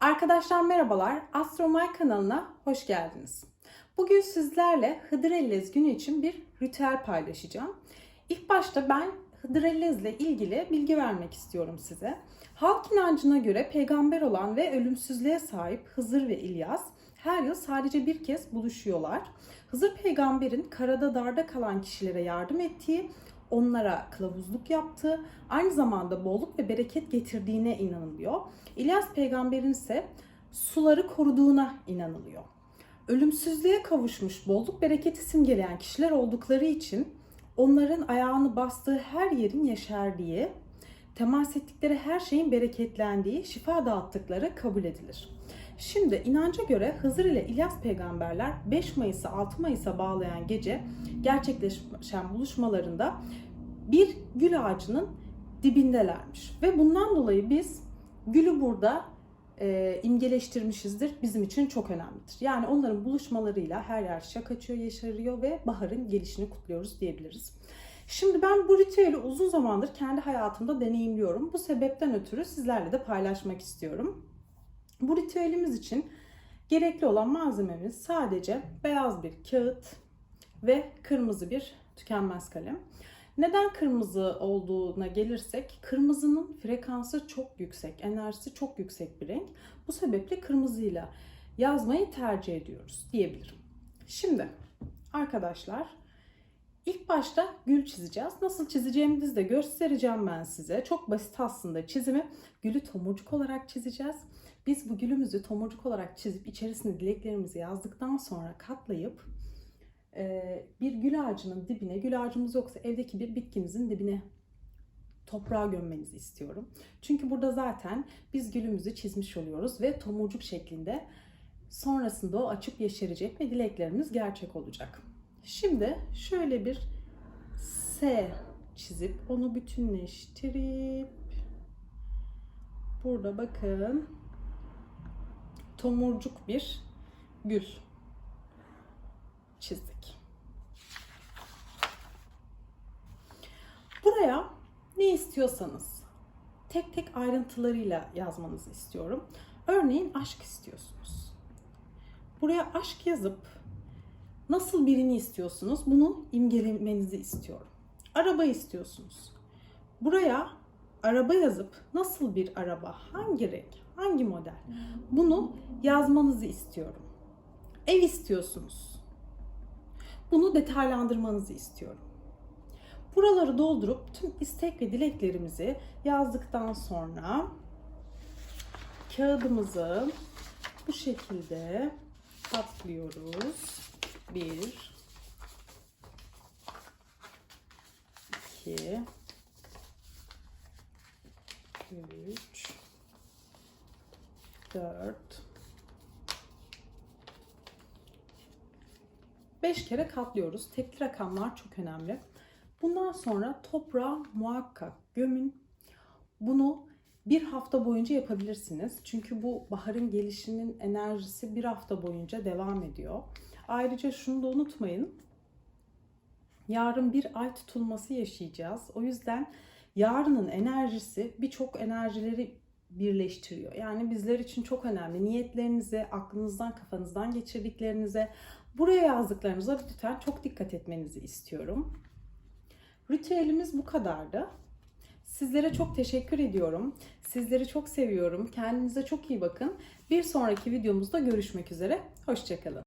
Arkadaşlar merhabalar. Astromay kanalına hoş geldiniz. Bugün sizlerle Hıdrellez günü için bir ritüel paylaşacağım. İlk başta ben Hıdrellez ile ilgili bilgi vermek istiyorum size. Halk inancına göre peygamber olan ve ölümsüzlüğe sahip Hızır ve İlyas her yıl sadece bir kez buluşuyorlar. Hızır peygamberin karada darda kalan kişilere yardım ettiği, onlara kılavuzluk yaptığı, aynı zamanda bolluk ve bereket getirdiğine inanılıyor. İlyas peygamberin ise suları koruduğuna inanılıyor. Ölümsüzlüğe kavuşmuş bolluk bereketi simgeleyen kişiler oldukları için onların ayağını bastığı her yerin yeşerdiği, temas ettikleri her şeyin bereketlendiği, şifa dağıttıkları kabul edilir. Şimdi inanca göre Hızır ile İlyas peygamberler 5 Mayıs'ı 6 Mayıs'a bağlayan gece gerçekleşen buluşmalarında bir gül ağacının dibindelermiş. Ve bundan dolayı biz gülü burada e, imgeleştirmişizdir. Bizim için çok önemlidir. Yani onların buluşmalarıyla her yer şak açıyor, yeşeriyor ve baharın gelişini kutluyoruz diyebiliriz. Şimdi ben bu ritüeli uzun zamandır kendi hayatımda deneyimliyorum. Bu sebepten ötürü sizlerle de paylaşmak istiyorum. Bu ritüelimiz için gerekli olan malzememiz sadece beyaz bir kağıt ve kırmızı bir tükenmez kalem. Neden kırmızı olduğuna gelirsek, kırmızının frekansı çok yüksek, enerjisi çok yüksek bir renk. Bu sebeple kırmızıyla yazmayı tercih ediyoruz diyebilirim. Şimdi arkadaşlar ilk başta gül çizeceğiz. Nasıl çizeceğimizi de göstereceğim ben size. Çok basit aslında çizimi. Gülü tomurcuk olarak çizeceğiz. Biz bu gülümüzü tomurcuk olarak çizip içerisine dileklerimizi yazdıktan sonra katlayıp e, bir gül ağacının dibine, gül ağacımız yoksa evdeki bir bitkimizin dibine toprağa gömmenizi istiyorum. Çünkü burada zaten biz gülümüzü çizmiş oluyoruz ve tomurcuk şeklinde sonrasında o açıp yeşerecek ve dileklerimiz gerçek olacak. Şimdi şöyle bir S çizip onu bütünleştirip burada bakın tomurcuk bir gül çizdik. Buraya ne istiyorsanız tek tek ayrıntılarıyla yazmanızı istiyorum. Örneğin aşk istiyorsunuz. Buraya aşk yazıp nasıl birini istiyorsunuz bunu imgelemenizi istiyorum. Araba istiyorsunuz. Buraya araba yazıp nasıl bir araba, hangi renk, hangi model bunu yazmanızı istiyorum. Ev istiyorsunuz. Bunu detaylandırmanızı istiyorum. Buraları doldurup tüm istek ve dileklerimizi yazdıktan sonra kağıdımızı bu şekilde katlıyoruz. Bir, iki, üç, dört, 5 kere katlıyoruz. Tekli rakamlar çok önemli. Bundan sonra toprağa muhakkak gömün. Bunu bir hafta boyunca yapabilirsiniz. Çünkü bu baharın gelişinin enerjisi bir hafta boyunca devam ediyor. Ayrıca şunu da unutmayın. Yarın bir ay tutulması yaşayacağız. O yüzden yarının enerjisi birçok enerjileri birleştiriyor. Yani bizler için çok önemli. Niyetlerinize, aklınızdan, kafanızdan geçirdiklerinize, buraya yazdıklarınıza lütfen çok dikkat etmenizi istiyorum. Ritüelimiz bu kadardı. Sizlere çok teşekkür ediyorum. Sizleri çok seviyorum. Kendinize çok iyi bakın. Bir sonraki videomuzda görüşmek üzere. Hoşçakalın.